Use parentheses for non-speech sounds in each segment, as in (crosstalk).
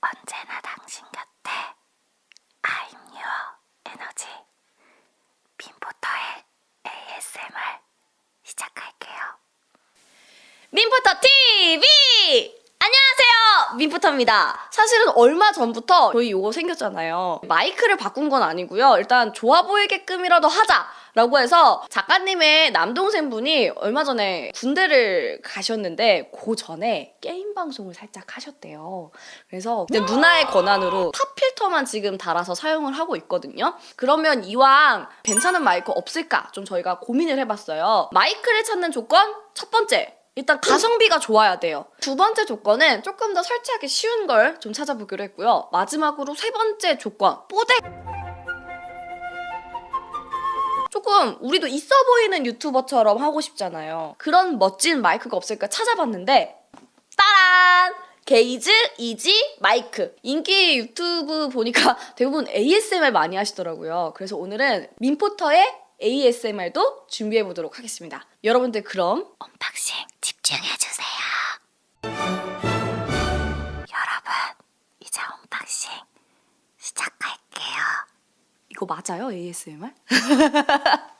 언제나 당신 곁에 I'm your 에너지 민포터의 ASMR 시작할게요. 민포터 TV! 안녕하세요! 민포터입니다. 사실은 얼마 전부터 저희 이거 생겼잖아요. 마이크를 바꾼 건 아니고요. 일단 좋아 보이게끔이라도 하자! 라고 해서 작가님의 남동생분이 얼마 전에 군대를 가셨는데 그 전에 게임 방송을 살짝 하셨대요. 그래서 누나의 권한으로 팝 필터만 지금 달아서 사용을 하고 있거든요. 그러면 이왕 괜찮은 마이크 없을까 좀 저희가 고민을 해봤어요. 마이크를 찾는 조건 첫 번째 일단 가성비가 좋아야 돼요. 두 번째 조건은 조금 더 설치하기 쉬운 걸 좀 찾아보기로 했고요. 마지막으로 세 번째 조건 뽀대 조금 우리도 있어 보이는 유튜버처럼 하고 싶잖아요. 그런 멋진 마이크가 없을까 찾아봤는데 따란! 게이즈 이지 마이크 인기 유튜브 보니까 (laughs) 대부분 ASMR 많이 하시더라고요. 그래서 오늘은 민포터의 ASMR도 준비해 보도록 하겠습니다. 여러분들 그럼 언박싱 집중해주세요. 여러분, 이제 언박싱 시작할게요. 이거 맞아요 ASMR? (laughs)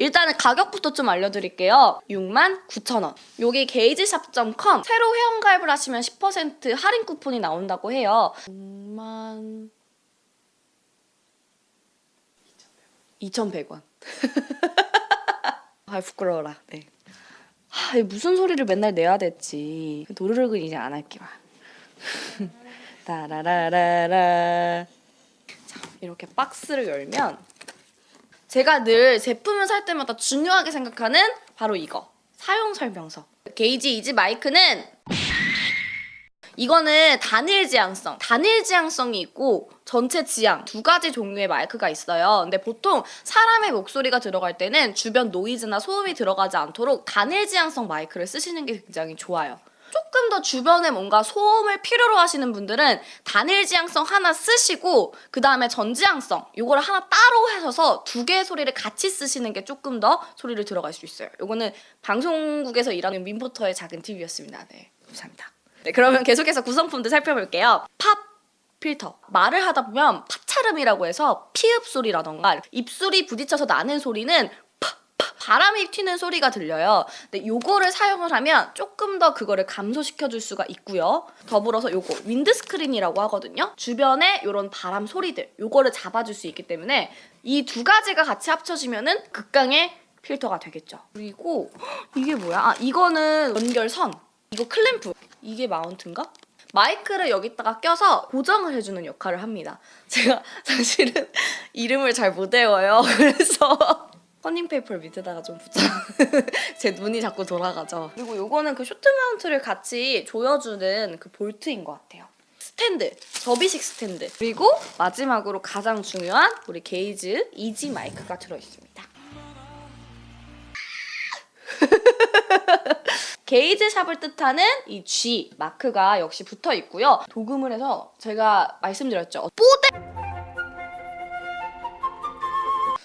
일단은 가격부터 좀 알려드릴게요. 69,000원. 여기 게이지샵.com 새로 회원가입을 하시면 10% 할인 쿠폰이 나온다고 해요. 6만 2,100원. (laughs) 아 부끄러워라. 네. 하, 무슨 소리를 맨날 내야 될지 노르륵은 이제 안 할게요. (laughs) 따라라라라. 자, 이렇게 박스를 열면 제가 늘 제품을 살 때마다 중요하게 생각하는 바로 이거 사용 설명서. 게이지 이지 마이크는 이거는 단일 지향성, 단일 지향성이 있고 전체 지향 두 가지 종류의 마이크가 있어요. 근데 보통 사람의 목소리가 들어갈 때는 주변 노이즈나 소음이 들어가지 않도록 단일 지향성 마이크를 쓰시는 게 굉장히 좋아요. 조금 더 주변에 뭔가 소음을 필요로 하시는 분들은 단일 지향성 하나 쓰시고 그 다음에 전지향성 요거를 하나 따로 하셔서 두 개의 소리를 같이 쓰시는 게 조금 더 소리를 들어갈 수 있어요. 요거는 방송국에서 일하는 민포터의 작은 팁이었습니다. 네, 감사합니다. 네, 그러면 계속해서 구성품들 살펴볼게요. 팝 필터. 말을 하다 보면 파차름이라고 해서 피읍 소리라던가 입술이 부딪혀서 나는 소리는 바람이 튀는 소리가 들려요. 근데 요거를 사용을 하면 조금 더 그거를 감소시켜 줄 수가 있고요. 더불어서 요거 윈드스크린이라고 하거든요. 주변에 요런 바람 소리들 요거를 잡아 줄 수 있기 때문에 이 두 가지가 같이 합쳐지면은 극강의 필터가 되겠죠. 그리고 헉, 이게 뭐야? 아 이거는 연결선. 이거 클램프. 이게 마운트인가? 마이크를 여기다가 껴서 고정을 해주는 역할을 합니다. 제가 (laughs) 사실은 이름을 잘 못 외워요. (laughs) 그래서 커닝페이퍼를 밑에다가 좀 붙여. (laughs) 제 눈이 자꾸 돌아가죠. 그리고 요거는 그 쇼트 마운트를 같이 조여주는 그 볼트인 것 같아요. 스탠드, 접이식 스탠드. 그리고 마지막으로 가장 중요한 우리 게이즈 이지 마이크가 들어있습니다. 게이지 샵을 뜻하는 이 G 마크가 역시 붙어 있고요. 도금을 해서 제가 말씀드렸죠. 뽀대!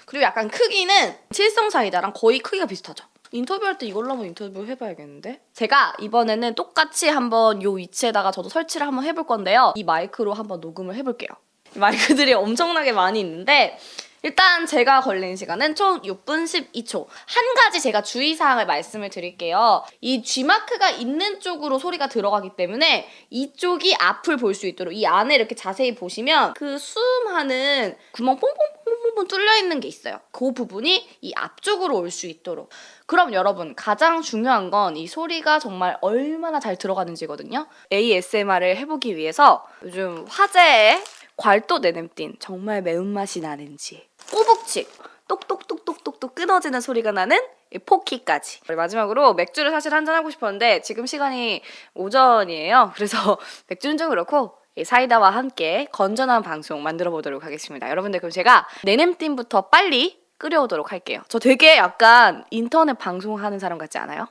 그리고 약간 크기는 칠성 사이다랑 거의 크기가 비슷하죠. 인터뷰할 때 이걸로 한번 인터뷰 해봐야겠는데? 제가 이번에는 똑같이 한번 요 위치에다가 저도 설치를 한번 해볼 건데요. 이 마이크로 한번 녹음을 해볼게요. 이 마이크들이 엄청나게 많이 있는데 일단 제가 걸린 시간은 총 6분 12초. 한 가지 제가 주의사항을 말씀을 드릴게요. 이 G마크가 있는 쪽으로 소리가 들어가기 때문에 이쪽이 앞을 볼 수 있도록 이 안에 이렇게 자세히 보시면 그 수음하는 구멍 뽕뽕뽕뽕뽕 뚫려 있는 게 있어요. 그 부분이 이 앞쪽으로 올 수 있도록. 그럼 여러분 가장 중요한 건 이 소리가 정말 얼마나 잘 들어가는지거든요. ASMR을 해보기 위해서 요즘 화제의 괄도 내냄띤 정말 매운맛이 나는지. 꼬북칙. 똑똑똑똑똑똑 끊어지는 소리가 나는 이 포키까지. 마지막으로 맥주를 사실 한잔 하고 싶었는데 지금 시간이 오전이에요. 그래서 (laughs) 맥주는 좀 그렇고 이 사이다와 함께 건전한 방송 만들어 보도록 하겠습니다. 여러분들 그럼 제가 내냄띤부터 빨리 끓여오도록 할게요. 저 되게 약간 인터넷 방송하는 사람 같지 않아요?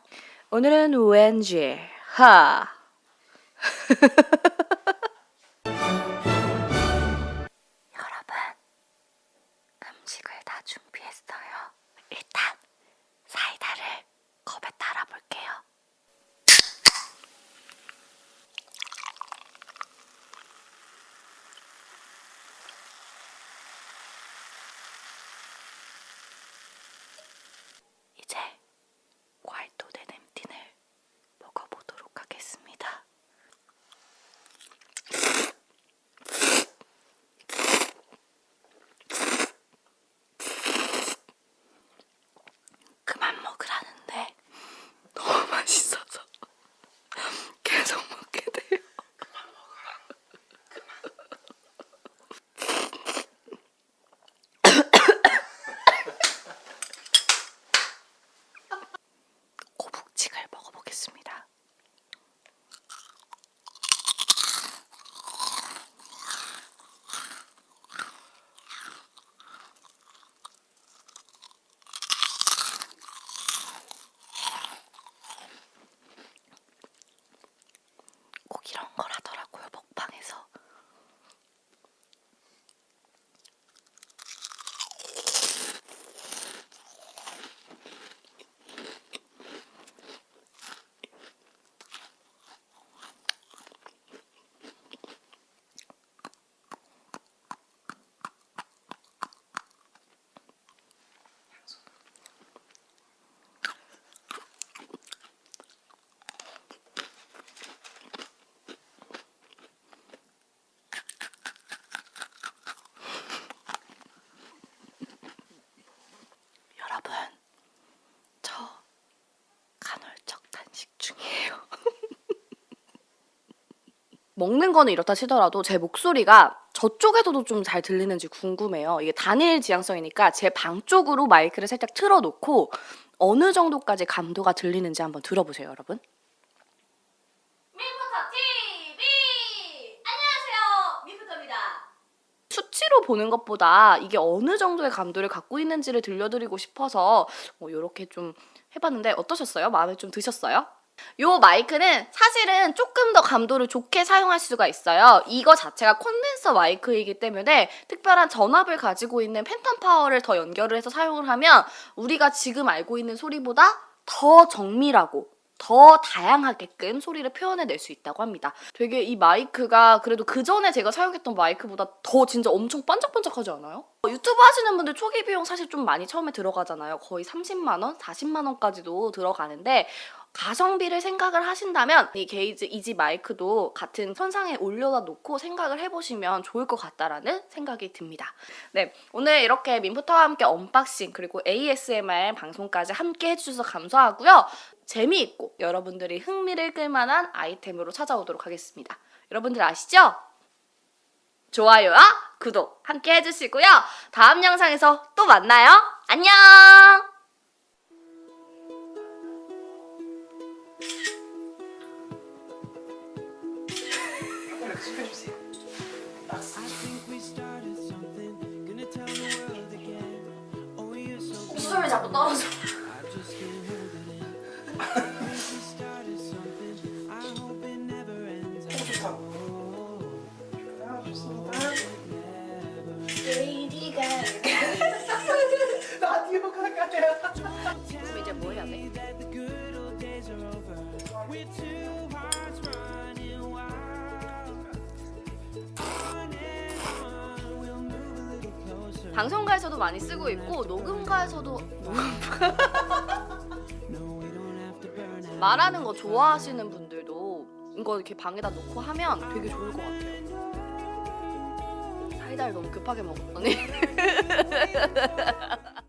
오늘은 왠지 하 (laughs) 준비했어요. 일단 사이다를 컵에 따라 볼게요. 먹는 거는 이렇다 치더라도 제 목소리가 저쪽에서도 좀 잘 들리는지 궁금해요. 이게 단일 지향성이니까 제 방 쪽으로 마이크를 살짝 틀어놓고 어느 정도까지 감도가 들리는지 한번 들어보세요, 여러분. 미프터 TV 안녕하세요, 미프터입니다. 수치로 보는 것보다 이게 어느 정도의 감도를 갖고 있는지를 들려드리고 싶어서 뭐 이렇게 좀 해봤는데 어떠셨어요? 마음에 좀 드셨어요? 요 마이크는 사실은 조금 더 감도를 좋게 사용할 수가 있어요. 이거 자체가 콘덴서 마이크이기 때문에 특별한 전압을 가지고 있는 팬텀 파워를 더 연결을 해서 사용을 하면 우리가 지금 알고 있는 소리보다 더 정밀하고 더 다양하게끔 소리를 표현해낼 수 있다고 합니다. 되게 이 마이크가 그래도 그 전에 제가 사용했던 마이크보다 더 진짜 엄청 반짝반짝하지 않아요? 유튜브 하시는 분들 초기 비용 사실 좀 많이 처음에 들어가잖아요. 거의 30만 원, 40만 원까지도 들어가는데 가성비를 생각을 하신다면 이 게이즈 이지 마이크도 같은 선상에 올려다 놓고 생각을 해보시면 좋을 것 같다라는 생각이 듭니다. 네, 오늘 이렇게 민프터와 함께 언박싱 그리고 ASMR 방송까지 함께 해주셔서 감사하고요. 재미있고 여러분들이 흥미를 끌만한 아이템으로 찾아오도록 하겠습니다. 여러분들 아시죠? 좋아요와 구독 함께 해주시고요. 다음 영상에서 또 만나요. 안녕! 자꾸 떨어져. Ends. Oh, 그럼 이제 뭐 해야 돼? 방송가에서도 많이 쓰고 있고 녹음가에서도. (laughs) 말하는 거 좋아하시는 분들도 이거 이렇게 방에다 놓고 하면 되게 좋을 것 같아요. 사이다를 너무 급하게 먹었더니 (laughs)